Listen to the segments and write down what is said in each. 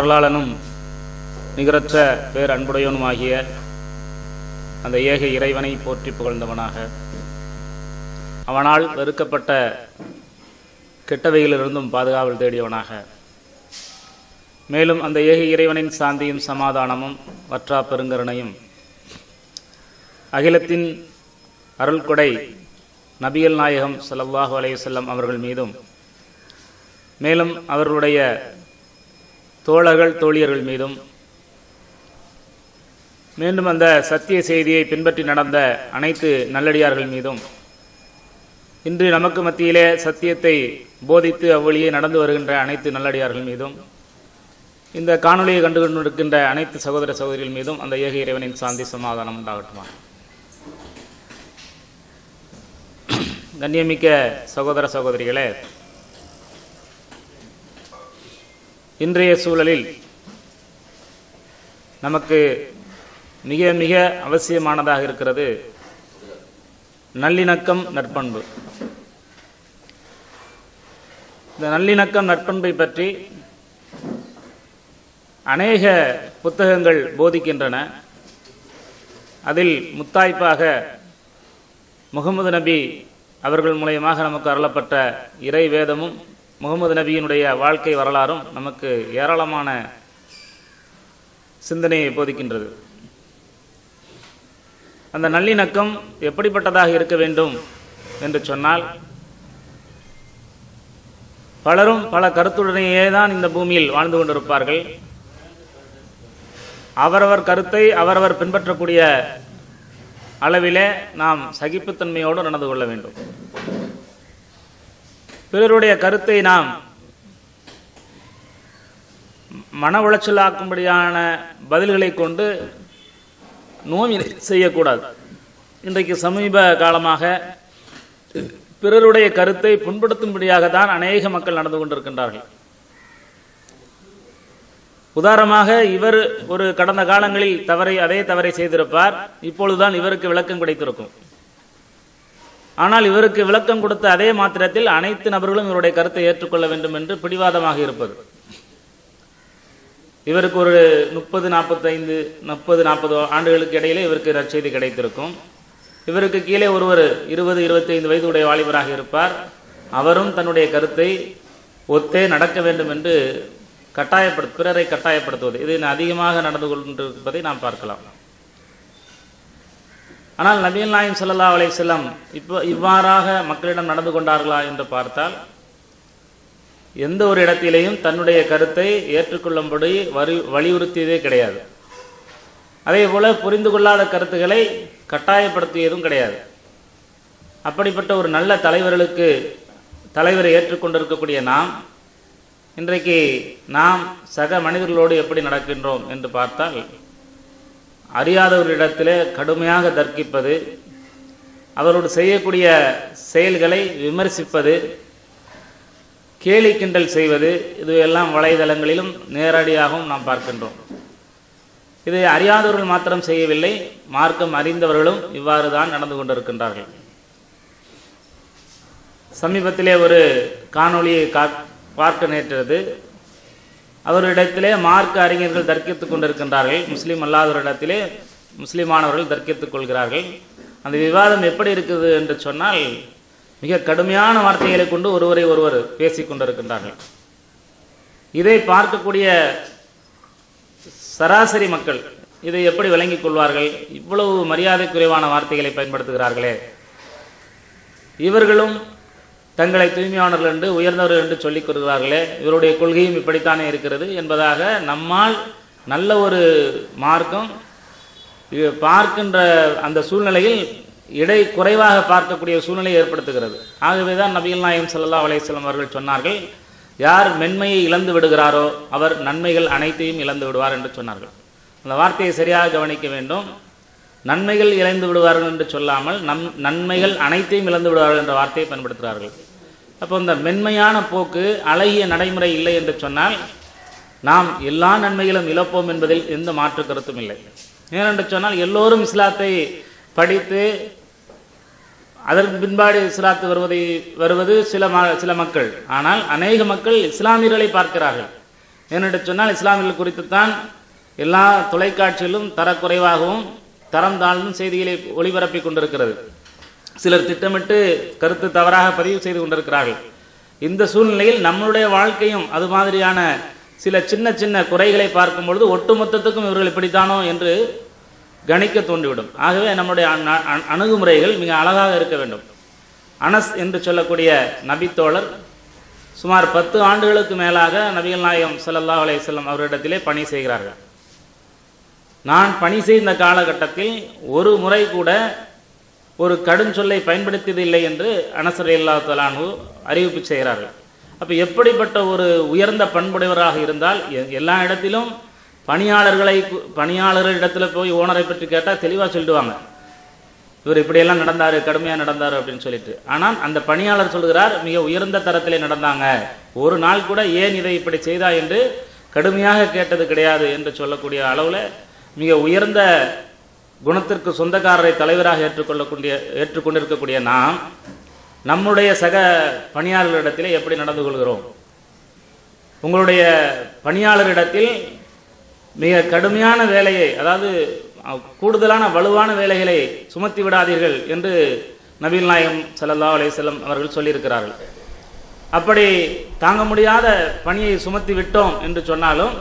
அருளாளனும் நிகரற்ற பேர் அன்புடையவனுமாகிய அந்த ஏக இறைவனை போற்றி புகழ்ந்தவனாக. அவனால் வெறுக்கப்பட்ட கெட்டவையிலிருந்தும் பாதுகாவல் தேடியவனாக. மேலும் அந்த ஏக இறைவனின் சாந்தியும் சமாதானமும் வற்றா பெருங்கருணையும் அகிலத்தின் அருள்கொடை நபிகள் நாயகம் ஸல்லல்லாஹு அலையுசல்லம் அவர்கள் மீதும் மேலும் அவர்களுடைய தோழர்கள் தோழியர்கள் மீதும். மீண்டும் அந்த சத்திய செய்தியை பின்பற்றி நடந்த அனைத்து நல்லடியார்கள் மீதும். இன்று நமக்கு மத்தியிலே சத்தியத்தை போதித்து அவ்வழியே நடந்து வருகின்ற அனைத்து நல்லடியார்கள் மீதும் இந்த காணொலியை கண்டு கொண்டிருக்கின்ற அனைத்து சகோதர சகோதரிகள் மீதும் அந்த ஏக இறைவனின் சாந்தி சமாதானம் உண்டாகட்டுமா? கண்ணியமிக்க சகோதர சகோதரிகளே இன்றைய சூழலில் நமக்கு மிக மிக அவசியமானதாக இருக்கிறது நல்லிணக்கம் நற்பண்பு. இந்த நல்லிணக்கம் நற்பண்பை பற்றி அநேக புத்தகங்கள் போதிக்கின்றன. அதில் முத்தாய்ப்பாக முகமது நபி அவர்கள் மூலயமாக நமக்கு அருளப்பட்ட இறை வேதமும் முகமது நபியினுடைய வாழ்க்கை வரலாறும் நமக்கு ஏராளமான சிந்தனையை போதிக்கின்றது. அந்த நல்லிணக்கம் எப்படிப்பட்டதாக இருக்க வேண்டும் என்று சொன்னால் பலரும் பல கருத்துடனேயே தான் இந்த பூமியில் வாழ்ந்து கொண்டிருப்பார்கள். அவரவர் கருத்தை அவரவர் பின்பற்றக்கூடிய அளவிலே நாம் சகிப்புத்தன்மையோடு நடந்து கொள்ள வேண்டும். பிறருடைய கருத்தை நாம் மன உளைச்சலாக்கும்படியான பதில்களை கொண்டு நோய் செய்யக்கூடாது. இன்றைக்கு சமீப காலமாக பிறருடைய கருத்தை புண்படுத்தும்படியாக தான் அநேக மக்கள் நடந்து கொண்டிருக்கின்றார்கள். உதாரணமாக இவர் ஒரு கடந்த காலங்களில் தவறை அதே தவறை செய்திருப்பார். இப்பொழுதுதான் இவருக்கு விளக்கம் கிடைத்திருக்கும். ஆனால் இவருக்கு விளக்கம் கொடுத்த அதே மாத்திரத்தில் அனைத்து நபர்களும் இவருடைய கருத்தை ஏற்றுக்கொள்ள வேண்டும் என்று பிடிவாதமாக இருப்பது. இவருக்கு ஒரு முப்பது நாற்பத்தைந்து முப்பது நாற்பது ஆண்டுகளுக்கு இடையிலே இவருக்கு நற்செய்தி கிடைத்திருக்கும். இவருக்கு கீழே ஒருவர் இருபது இருபத்தைந்து வயது உடைய வாலிபராக இருப்பார். அவரும் தன்னுடைய கருத்தை ஒத்தே நடக்க வேண்டும் என்று கட்டாயப்படுத்த பிறரை கட்டாயப்படுத்துவது. இது அதிகமாக நடந்து கொண்டிருப்பதை நாம் பார்க்கலாம். ஆனால் நபிகள் நாயம் சல்லா அலை செல்லம் இப்போ இவ்வாறாக மக்களிடம் நடந்து கொண்டார்களா என்று பார்த்தால் எந்த ஒரு இடத்திலேயும் தன்னுடைய கருத்தை ஏற்றுக்கொள்ளும்படி வரி வலியுறுத்தியதே கிடையாது. அதே போல புரிந்து கொள்ளாத கருத்துக்களை கட்டாயப்படுத்தியதும் கிடையாது. அப்படிப்பட்ட ஒரு நல்ல தலைவர்களுக்கு தலைவரை ஏற்றுக்கொண்டிருக்கக்கூடிய நாம் இன்றைக்கு நாம் சக மனிதர்களோடு எப்படி நடக்கின்றோம் என்று பார்த்தால் அறியாதவர்களிடத்திலே கடுமையாக தர்க்கிப்பது அவரோடு செய்யக்கூடிய செயல்களை விமர்சிப்பது கேலி கிண்டல் செய்வது இது எல்லாம் வலைதளங்களிலும் நேரடியாகவும் நாம் பார்க்கின்றோம். இது அறியாதவர்கள் மாத்திரம் செய்யவில்லை மார்க்கம் அறிந்தவர்களும் இவ்வாறு தான் நடந்து கொண்டிருக்கின்றார்கள். சமீபத்திலே ஒரு காணொளியை கா பார்க்க நேற்றது அவரிடத்திலே மார்க்க அறிஞர்கள் தர்க்கித்துக் கொண்டிருக்கின்றார்கள். முஸ்லீம் அல்லாதவரிடத்திலே முஸ்லீமானவர்கள் தர்க்கித்துக் கொள்கிறார்கள். அந்த விவாதம் எப்படி இருக்குது என்று சொன்னால் மிக கடுமையான வார்த்தைகளை கொண்டு ஒருவரை ஒருவர் பேசிக் கொண்டிருக்கின்றார்கள். இதை பார்க்கக்கூடிய சராசரி மக்கள் இதை எப்படி விளங்கிக் கொள்வார்கள்? இவ்வளவு மரியாதை குறைவான வார்த்தைகளை பயன்படுத்துகிறார்களே. இவர்களும் தங்களை தூய்மையானவர்கள் என்று உயர்ந்தவர்கள் என்று சொல்லிக் கொள்கிறார்களே இவருடைய கொள்கையும் இப்படித்தானே இருக்கிறது என்பதாக நம்மால் நல்ல ஒரு மார்க்கம் பார்க்கின்ற அந்த சூழ்நிலையில் இடை குறைவாக பார்க்கக்கூடிய சூழ்நிலையை ஏற்படுத்துகிறது. ஆகவே தான் நபிகள் நாயம் சல்லா அலையம் அவர்கள் சொன்னார்கள் யார் மென்மையை இழந்து விடுகிறாரோ அவர் நன்மைகள் அனைத்தையும் இழந்து விடுவார் என்று சொன்னார்கள். அந்த வார்த்தையை சரியாக கவனிக்க வேண்டும். நன்மைகள் இழந்து விடுவார்கள் என்று சொல்லாமல் நம் நன்மைகள் அனைத்தையும் இழந்து விடுவார்கள் என்ற வார்த்தையை பயன்படுத்துகிறார்கள். அப்போ இந்த மென்மையான போக்கு அழகிய நடைமுறை இல்லை என்று சொன்னால் நாம் எல்லா நன்மைகளும் இழப்போம் என்பதில் எந்த மாற்று கருத்தும் இல்லை. ஏனென்று சொன்னால் எல்லோரும் இஸ்லாத்தை படித்து அதற்கு பின்பாடு இஸ்லாத்து வருவதை வருவது சில சில மக்கள். ஆனால் அநேக மக்கள் இஸ்லாமியர்களை பார்க்கிறார்கள். ஏனென்று சொன்னால் இஸ்லாமியர்கள் குறித்துத்தான் எல்லா தொலைக்காட்சியிலும் தரக்குறைவாகவும் தரம் தாழ்ந்தும் செய்திகளை ஒளிபரப்பிக் கொண்டிருக்கிறது. சிலர் திட்டமிட்டு கருத்து தவறாக பதிவு செய்து கொண்டிருக்கிறார்கள். இந்த சூழ்நிலையில் நம்மளுடைய வாழ்க்கையும் அது மாதிரியான சில சின்ன சின்ன குறைகளை பார்க்கும் பொழுது ஒட்டுமொத்தத்துக்கும் இவர்கள் இப்படித்தானோ என்று கணிக்க தோன்றிவிடும். ஆகவே நம்முடைய அணுகுமுறைகள் மிக அழகாக இருக்க வேண்டும். அனஸ் என்று சொல்லக்கூடிய நபித்தோழர் சுமார் பத்து ஆண்டுகளுக்கு மேலாக நபிகள் நாயகம் ஸல்லல்லாஹு அலையம் வஸல்லம் அவரிடத்திலே பணி செய்கிறார்கள். நான் பணி செய்த காலகட்டத்தில் ஒரு முறை கூட ஒரு கடும் சொல்லை பயன்படுத்தியதில்லை என்று அனசர் இல்லா தலானு அறிவிப்பு செய்கிறார்கள். அப்போ எப்படிப்பட்ட ஒரு உயர்ந்த பண்புடையவராக இருந்தால் எ- எல்லா இடத்திலும் பணியாளர்களை கு- பணியாளர்களிடத்துல போய் ஓனரை பற்றி கேட்டால் தெளிவாக சொல்லிடுவாங்க இவர் இப்படியெல்லாம் நடந்தார் கடுமையாக நடந்தார் அப்படின்னு சொல்லிட்டு. ஆனால் அந்த பணியாளர் சொல்கிறார் மிக உயர்ந்த தரத்திலே நடந்தாங்க. ஒரு நாள் கூட ஏன் இதை இப்படி செய்தா என்று கடுமையாக கேட்டது கிடையாது என்று சொல்லக்கூடிய அளவில் மிக உயர்ந்த குணத்திற்கு சொந்தக்காரரை தலைவராக ஏற்றுக்கொள்ளக்கூடிய ஏற்றுக்கொண்டிருக்கக்கூடிய நாம் நம்முடைய சக பணியாளர்களிடத்தில் எப்படி நடந்து கொள்கிறோம்? உங்களுடைய பணியாளரிடத்தில் மிக கடுமையான வேலையை அதாவது கூடுதலான வலுவான வேலைகளை சுமத்தி விடாதீர்கள் என்று நபீல் நாயகம் சல்லா அலைஹி அவர்கள் சொல்லியிருக்கிறார்கள். அப்படி தாங்க முடியாத பணியை சுமத்தி விட்டோம் என்று சொன்னாலும்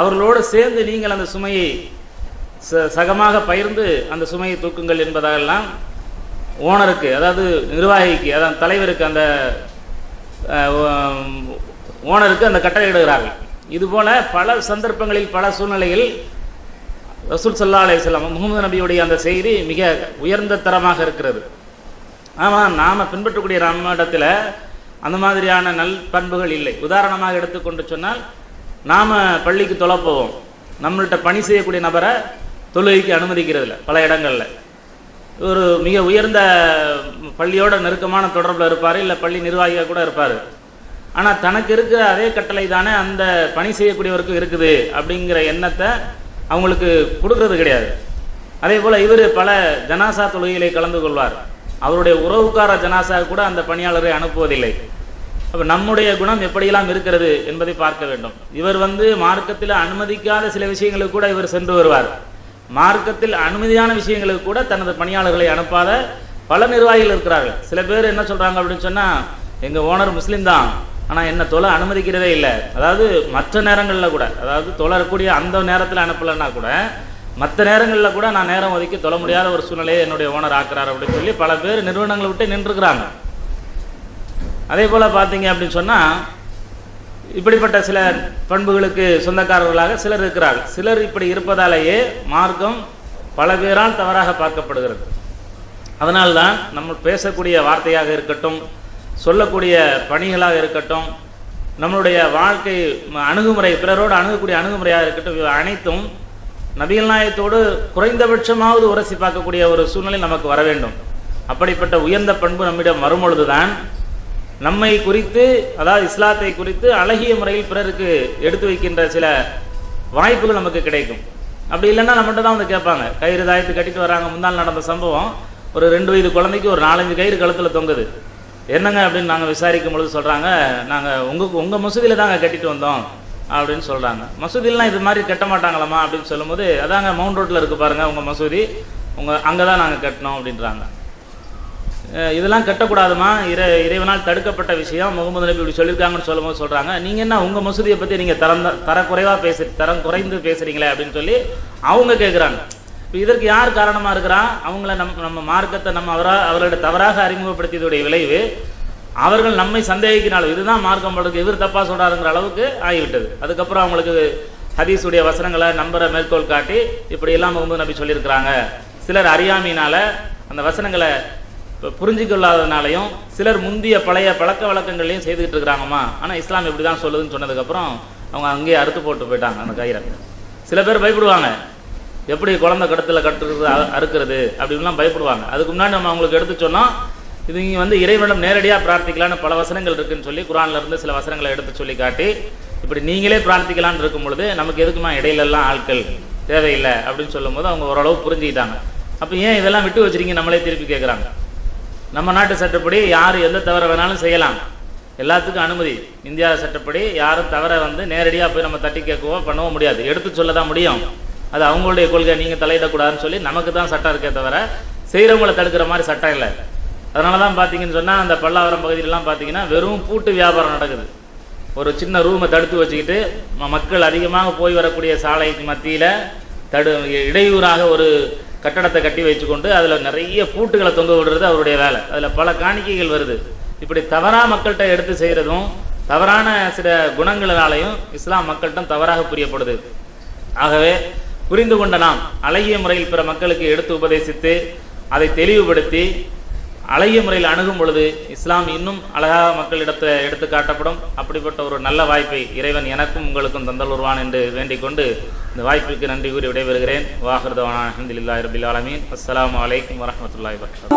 அவர்களோடு சேர்ந்து நீங்கள் அந்த சுமையை ச- சகமாக பகிர்ந்து அந்த சுமையை தூக்குங்கள் என்பதாகலாம் ஓனருக்கு அதாவது நிர்வாகிக்கு அதாவது தலைவருக்கு அந்த ஓனருக்கு அந்த கட்டளை இடுகிறார்கள். இதுபோல பல சந்தர்ப்பங்களில் பல சூழ்நிலையில் ரசூல் சல்லா அலைஹிஸ்ஸலாம் முகமது நபியுடைய அந்த செய்தி மிக உயர்ந்த தரமாக இருக்கிறது. ஆமாம் நாம் பின்பற்றக்கூடிய நம்மிடத்தில் அந்த மாதிரியான நல் பண்புகள் இல்லை. உதாரணமாக எடுத்துக்கொண்டு சொன்னால் நாம் பள்ளிக்கு தொலை போவோம். நம்மள்கிட்ட பணி செய்யக்கூடிய நபரை தொழுகைக்கு அனுமதிக்கிறதில்ல பல இடங்களில். ஒரு மிக உயர்ந்த பள்ளியோட நெருக்கமான தொடர்பில் இருப்பார் இல்லை பள்ளி நிர்வாகியாக கூட இருப்பார். ஆனால் தனக்கு இருக்கிற அதே கட்டளை தானே அந்த பணி செய்யக்கூடியவருக்கும் இருக்குது அப்படிங்கிற எண்ணத்தை அவங்களுக்கு கொடுக்கறது கிடையாது. அதே போல் இவர் பல ஜனாசா தொழுகையிலே கலந்து கொள்வார். அவருடைய உறவுக்கார ஜனாசா கூட அந்த பணியாளரை அனுப்புவதில்லை. அப்போ நம்முடைய குணம் எப்படியெல்லாம் இருக்கிறது என்பதை பார்க்க வேண்டும். இவர் வந்து மார்க்கத்தில் அனுமதிக்காத சில விஷயங்களுக்கு கூட இவர் சென்று வருவார். மார்க்கத்தில் அனுமதியான விஷயங்களுக்கு கூட தனது பணியாளர்களை அனுப்பாத பல நிர்வாகிகள் இருக்கிறார்கள். சில பேர் என்ன சொல்றாங்க அப்படின்னு சொன்னா எங்க ஓனர் முஸ்லீம் தான். ஆனா என்ன தொலை அனுமதிக்கிறதே இல்லை. அதாவது மற்ற நேரங்களில் கூட அதாவது தொழக்கூடிய அந்த நேரத்தில் அனுப்பலைன்னா கூட மற்ற நேரங்களில் கூட நான் நேரம் ஒதுக்கி தொழ முடியாத ஒரு சூழ்நிலையை என்னுடைய ஓனர் ஆக்குறாரு அப்படின்னு சொல்லி பல பேர் நிறுவனங்களை விட்டு நின்றுக்கிறாங்க அதே போல் பார்த்தீங்க அப்படின்னு சொன்னால் இப்படிப்பட்ட சில பண்புகளுக்கு சொந்தக்காரர்களாக சிலர் இருக்கிறார்கள். சிலர் இப்படி இருப்பதாலேயே மார்க்கம் பல பேரால் தவறாக பார்க்கப்படுகிறது. அதனால்தான் நம்ம பேசக்கூடிய வார்த்தையாக இருக்கட்டும் சொல்லக்கூடிய பணிகளாக இருக்கட்டும் நம்மளுடைய வாழ்க்கை அணுகுமுறை பிறரோடு அணுகக்கூடிய அணுகுமுறையாக இருக்கட்டும் இவை அனைத்தும் நபிகள் நாயகத்தோடு குறைந்தபட்சமாவது உரசி பார்க்கக்கூடிய ஒரு சூழ்நிலை நமக்கு வர வேண்டும். அப்படிப்பட்ட உயர்ந்த பண்பு நம்மிடம் வரும்பொழுதுதான் நம்மை குறித்து அதாவது இஸ்லாத்தை குறித்து அழகிய முறையில் பிறருக்கு எடுத்து வைக்கின்ற சில வாய்ப்புகள் நமக்கு கிடைக்கும். அப்படி இல்லைன்னா நம்மகிட்ட தான் வந்து கேட்பாங்க. கயிறு தாயத்து கட்டிட்டு வராங்க. முன்னால் நடந்த சம்பவம் ஒரு ரெண்டு வயது குழந்தைக்கு ஒரு நாலஞ்சு கயிறு கழுத்தில் தொங்குது. என்னங்க அப்படின்னு நாங்கள் விசாரிக்கும் பொழுது சொல்கிறாங்க நாங்கள் உங்கள் உங்கள் மசூதியில் தாங்க கட்டிட்டு வந்தோம் அப்படின்னு சொல்கிறாங்க மசூதிலாம் இது மாதிரி கட்ட மாட்டாங்களாம்மா அப்படின்னு சொல்லும்போது அதாங்க மவுண்ட் ரோட்டில் இருக்கு பாருங்கள் உங்கள் மசூதி. உங்கள் அங்கே தான் நாங்கள் கட்டினோம் அப்படின்றாங்க. இதெல்லாம் கட்டக்கூடாதுமா? இறை இறைவனால் தடுக்கப்பட்ட விஷயம். முகமது நபி இப்படி சொல்லியிருக்காங்கன்னு சொல்லும்போது சொல்கிறாங்க நீங்கள் என்ன உங்கள் மசூதியை பற்றி நீங்கள் தரம் தரக்குறைவாக பேசு தரம் குறைந்து பேசுகிறீங்களே அப்படின்னு சொல்லி அவங்க கேட்குறாங்க இப்போ இதற்கு யார் காரணமாக இருக்கிறா? அவங்கள நம் நம்ம மார்க்கத்தை நம்ம அவரா அவர்களோட தவறாக அறிமுகப்படுத்தியதுடைய விளைவு அவர்கள் நம்மை சந்தேகிக்கிற இதுதான் மார்க்கம் படுக்கு இவர் தப்பாக சொல்கிறாருங்கிற அளவுக்கு ஆகிவிட்டது. அதுக்கப்புறம் அவங்களுக்கு ஹதீஸுடைய வசனங்களை நம்பரை மேற்கோள் காட்டி இப்படியெல்லாம் முகமது நபி சொல்லியிருக்கிறாங்க. சிலர் அறியாமையினால அந்த வசனங்களை இப்போ புரிஞ்சுக்கொள்ளாதனாலையும் சிலர் முந்திய பழைய பழக்க வழக்கங்களையும் செய்துக்கிட்டு இருக்கிறாங்கம்மா ஆனால் இஸ்லாம் இப்படி தான் சொல்லுதுன்னு சொன்னதுக்கப்புறம் அவங்க அங்கேயே அறுத்து போட்டு போயிட்டாங்க அந்த கயிறை. சில பேர் பயப்படுவாங்க. எப்படி குழந்தை கடத்தில் கட்டுறது அறுக்கிறது அப்படின்லாம் பயப்படுவாங்க. அதுக்கு முன்னாடி நம்ம அவங்களுக்கு எடுத்து சொன்னோம் இது இங்கே வந்து இறைவனிடம் நேரடியாக பிரார்த்திக்கலான்னு பல வசனங்கள் இருக்குன்னு சொல்லி குரான்ல இருந்து சில வசனங்களை எடுத்து சொல்லி காட்டி இப்படி நீங்களே பிரார்த்திக்கலான்னு இருக்கும் பொழுது நமக்கு எதுக்குமா இடையிலெல்லாம் ஆட்கள் தேவையில்லை அப்படின்னு சொல்லும்போது அவங்க ஓரளவு புரிஞ்சுக்கிட்டாங்க. அப்போ ஏன் இதெல்லாம் விட்டு வச்சிருக்கீங்க நம்மளே திருப்பி கேட்குறாங்க நம்ம நாட்டு சட்டப்படி யார் எந்த தவறை வேணாலும் செய்யலாம். எல்லாத்துக்கும் அனுமதி. இந்தியா சட்டப்படி யாரும் தவற வந்து நேரடியாக போய் நம்ம தட்டி கேட்கவோ பண்ணவோ முடியாது. எடுத்து சொல்ல தான் முடியும். அது அவங்களுடைய கொள்கை நீங்கள் தலையிடக்கூடாதுன்னு சொல்லி நமக்கு தான் சட்டம் இருக்கே தவிர செய்கிறவங்களை தடுக்கிற மாதிரி சட்டம் இல்லை. அதனால தான் பார்த்தீங்கன்னு சொன்னால் அந்த பல்லாவரம் பகுதியிலலாம் பார்த்தீங்கன்னா வெறும் பூட்டு வியாபாரம் நடக்குது. ஒரு சின்ன ரூமை தடுத்து வச்சுக்கிட்டு ம- மக்கள் அதிகமாக போய் வரக்கூடிய சாலைக்கு மத்தியில் தடு இடையூறாக ஒரு கட்டடத்தை கட்டி வச்சுக்கொண்டு அதில் நிறைய பூட்டுகளை தொங்க விடுறது அவருடைய வேலை. அதில் பல காணிக்கைகள் வருது. இப்படி தவறாக மக்கள்கிட்ட எடுத்து செய்கிறதும் தவறான சில குணங்களாலையும் இஸ்லாம் மக்கள்கிட்ட தவறாக புரியப்படுது. ஆகவே புரிந்து கொண்ட நாம் அழகிய முறையில் பிற மக்களுக்கு எடுத்து உபதேசித்து அதை தெளிவுபடுத்தி அழகிய முறையில் அணுகும் பொழுது இஸ்லாம் இன்னும் அழகாக மக்களிடத்தை எடுத்து காட்டப்படும். அப்படிப்பட்ட ஒரு நல்ல வாய்ப்பை இறைவன் எனக்கும் உங்களுக்கும் தந்தல் என்று வேண்டிக் கொண்டு இந்த வாய்ப்பிற்கு நன்றி கூறி விடைபெறுகிறேன். வாஹர்தவான அஹமதுல்லா ரபில் ஆலமீன். அஸ்லாம் வலைக்கம் வரமத்துல்லாய் வர்க்கம்